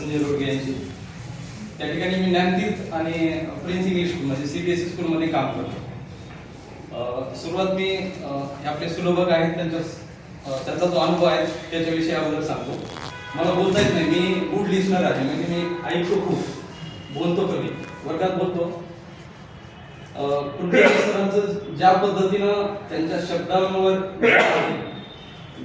संजय रोडगे यांची त्या ठिकाणी मी ज्ञानतीर्थ आणि प्रिन्स इंग्लिश स्कूल म्हणजे सीबीएसई स्कूलमध्ये काम करतो. सुरुवात मी आपले सुलभक आहेत त्यांच्या त्यांचा जो अनुभव आहे त्याच्याविषयी अगोदर सांगतो. मला बोलता येत नाही मी गुड लिस्नर आहे म्हणजे मी ऐकतो खूप. बोलतो कमी वर्गात बोलतो. अ, सरांचं ज्या पद्धतीनं त्यांच्या शब्दांवर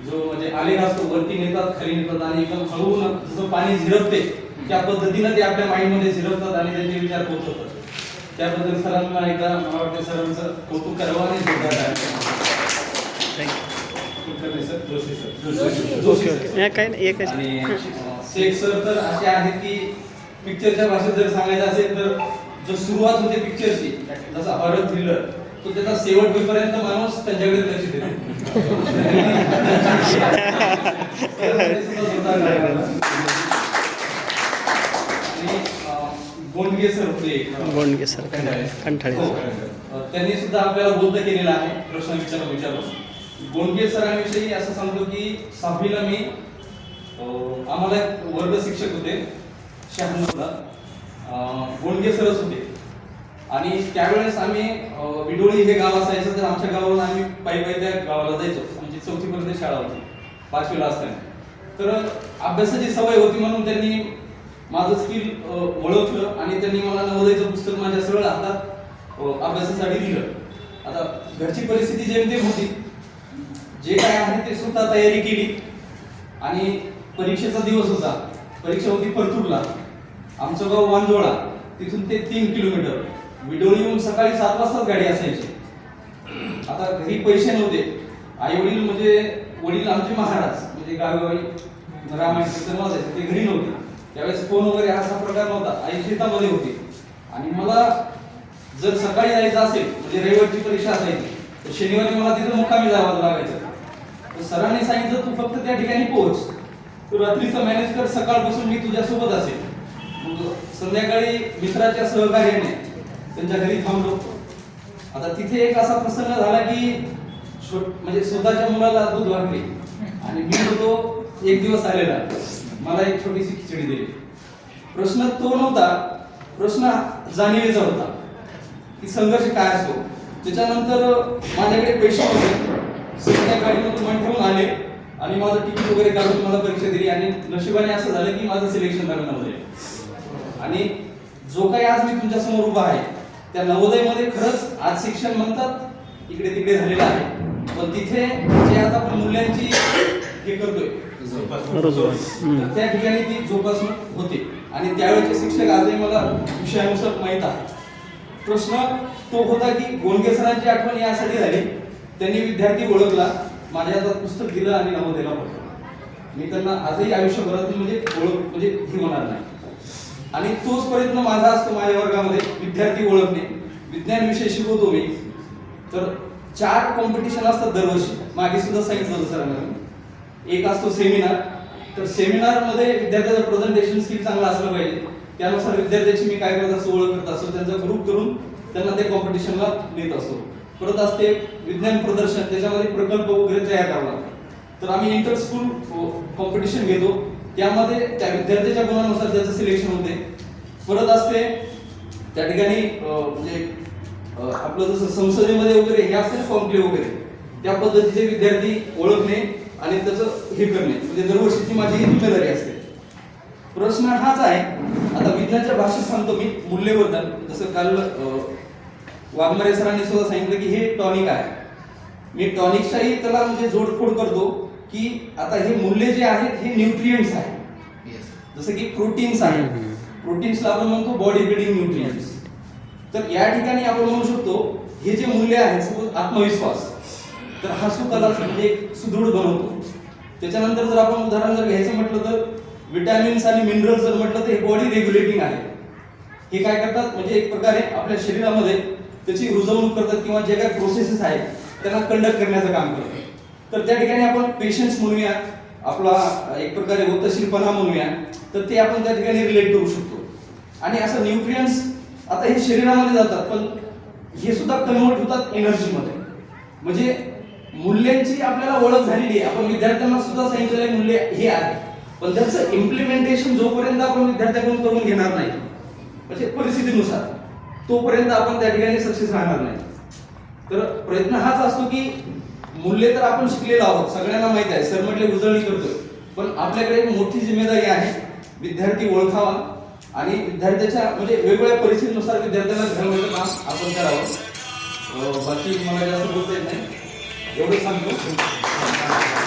जो म्हणजे आलेख असतो वरती नेतात खाली नेतात आणि एकदम हळून जसं पाणी झिरपते त्या पद्धतीनं ते आपल्या माइंडमध्ये झिरपतात आणि त्यांचे विचार पोहोचवतात त्याबद्दल सरांना एकदा मला वाटतं सरांचं कौतुक करावं आणि शेख सर तर असे आहेत की पिक्चरच्या भाषेत जर सांगायचं असेल तर जो सुरुवात होते पिक्चरची जसा हॉरर थ्रिलर तो त्याचा शेवट होईपर्यंत माणूस त्यांच्याकडे लक्ष देतो. सर होते. गोंडगे सर कंठाळे हो. त्यांनी सुद्धा आपल्याला बोलत केलेलं आहे. प्रश्न विचार विचारून. गोंडगे सरांविषयी असं सांगतो की सहावीला मी आम्हाला एक वर्ग शिक्षक होते शहाण्णवला. गोंडगे सरच होते. आणि त्यावेळेस आम्ही विडोळी हे गाव असायचं तर आमच्या गावावरून आम्ही पायी पायी त्या गावाला जायचो. आमची चौथीपर्यंत शाळा होती पाचवीला असताना. तर अभ्यासाची सवय होती म्हणून त्यांनी माझं स्किल ओळखलं आणि त्यांनी मला नवोदयचं पुस्तक माझ्या सरळ हातात अभ्यासासाठी दिलं. आता घरची परिस्थिती जेमतेम होती जे काय आहे ते स्वतः तयारी केली. आणि परीक्षेचा दिवस होता. परीक्षा होती परतूरला. आमचं गाव वांजोळा. तिथून ते तीन किलोमीटर. विडोळी येऊन सकाळी सात वाजताच गाडी असायची. आता घरी पैसे नव्हते. आई वडील म्हणजे वडील आमचे महाराज म्हणजे गावगावी रामायण कीर्तन वाजायचे ते घरी नव्हते. त्यावेळेस फोन वगैरे असा प्रकार नव्हता. आई शेतामध्ये होती. आणि मला जर सकाळी जायचं असेल म्हणजे रविवारची परीक्षा असायची तर शनिवारी मला तिथं मुक्कामी जावं लागायचं. तर सरांनी सांगितलं तू फक्त त्या ठिकाणी पोहोच. तू रात्रीचं मॅनेज कर सकाळपासून मी तुझ्यासोबत असेल. मग संध्याकाळी मित्राच्या सहकार्याने त्यांच्या घरी थांबलो आता तिथे एक असा प्रसंग झाला की म्हणजे स्वतःच्या मुलाला दूध वाटले. आणि मी होतो एक दिवस आलेला. मला एक छोटीशी खिचडी दिली. प्रश्न तो नव्हता प्रश्न जाणीवेचा होता. की संघर्ष काय असतो त्याच्यानंतर माझ्याकडे पैसे होते. सध्या गाडीमधून मन ठेवून आले. आणि माझं तिकीट वगैरे काढून मला परीक्षा दिली. आणि नशिबाने असं झालं की माझं सिलेक्शन झालं नव्हतं आणि जो काही आज मी तुमच्यासमोर उभा आहे त्या नवोदयमध्ये खरंच आज शिक्षण म्हणतात इकडे तिकडे झालेलं आहे. पण तिथे जे आता आपण मूल्यांची हे करतोय त्या ठिकाणी ती जोपासणूक होते. आणि त्यावेळेचे शिक्षक आजही मला विषयानुसार माहीत आहे प्रश्न तो होता की गोंडके सरांची आठवण यासाठी झाली. त्यांनी विद्यार्थी ओळखला माझ्या हातात पुस्तक दिलं आणि नवोदयला मी त्यांना आजही आयुष्यभरात म्हणजे ओळख म्हणजे हे होणार नाही. आणि तोच प्रयत्न माझा असतो माझ्या वर्गामध्ये. विद्यार्थी ओळखणे. विज्ञान विषय शिकवतो मी. तर चार कॉम्पिटिशन असतात दरवर्षी. मागे सुद्धा सांगितलं होतं सरांना एक असतो सेमिनार तर सेमिनारमध्ये विद्यार्थ्याचं प्रेझेंटेशन स्किल चांगला असलं पाहिजे. त्यानुसार विद्यार्थ्याची मी काय करत असतो ओळख करत असतो. त्यांचा ग्रुप करून त्यांना ते कॉम्पिटिशनला नेत असतो. परत असते विज्ञान प्रदर्शन. त्याच्यामध्ये प्रकल्प वगैरे तयार करावा लागतात तर आम्ही इंटर स्कूल कॉम्पिटिशन घेतो. त्यामध्ये त्या विद्यार्थ्याच्या गुणानुसार त्याचं सिलेक्शन होते. परत असते त्या ठिकाणी म्हणजे आपलं जसं संसदेमध्ये वगैरे हे असते ना कॉम्प्ले वगैरे त्या पद्धतीचे विद्यार्थी ओळखणे आणि त्याचं हे करणे. म्हणजे दरवर्षीची माझी ही जिम्मेदारी असते. प्रश्न हाच आहे आता विज्ञानच्या भाषेत सांगतो मी मूल्यवर्धन. जसं काल वाघमारे सरांनी सुद्धा सांगितलं की हे टॉनिक आहे. मी टॉनिकच्याही त्याला म्हणजे जोडफोड करतो. की आता हे मूल्य जे आहेत हे न्यूट्रिएंट्स आहेत. जसं की प्रोटीन्स आहेत. प्रोटीन्सला आपण म्हणतो बॉडी बिल्डिंग न्यूट्रिएंट्स तर या ठिकाणी आपण म्हणू शकतो हे जे मूल्य आहे सपोज आत्मविश्वास. तर हा स्वतःला म्हणजे एक सुदृढ बनवतो. त्याच्यानंतर जर आपण उदाहरण जर घ्यायचं म्हटलं तर विटॅमिन्स आणि मिनरल्स जर म्हटलं तर हे बॉडी रेग्युलेटिंग आहे. हे काय करतात? म्हणजे एक प्रकारे आपल्या शरीरामध्ये त्याची रुजवणूक करतात किंवा जे काही प्रोसेसेस आहेत त्यांना कंडक्ट करण्याचं काम करतात. तर त्या ठिकाणी आपण पेशन्स म्हणूया. आपला एक प्रकारे होतशीरपणा म्हणूया. तर ते आपण त्या ठिकाणी रिलेट करू शकतो. आणि असं न्यूट्रियन्स आता हे शरीरामध्ये जातात पण हे सुद्धा कन्वर्ट होतात एनर्जीमध्ये म्हणजे मूल्यांची आपल्याला ओळख झालेली आहे. आपण विद्यार्थ्यांना सुद्धा सांगितलेलं आहे मूल्य हे आहे. पण त्याचं इम्प्लिमेंटेशन जोपर्यंत आपण विद्यार्थ्यांकडून करून घेणार नाही म्हणजे परिस्थितीनुसार तोपर्यंत आपण त्या ठिकाणी सक्सेस राहणार नाही. तर प्रयत्न हाच असतो की मूल्य तर आपण शिकलेलो आहोत सगळ्यांना माहीत आहे. सर म्हटले उजळणी करतोय. पण आपल्याकडे एक मोठी जिम्मेदारी आहे. विद्यार्थी ओळखावा आणि विद्यार्थ्याच्या म्हणजे वेगवेगळ्या परिस्थितीनुसार विद्यार्थ्यांना घडवण्याचं म्हणजे काम आपण करावं. बाकी मला जास्त बोलता येत नाही. एवढं सांगतो.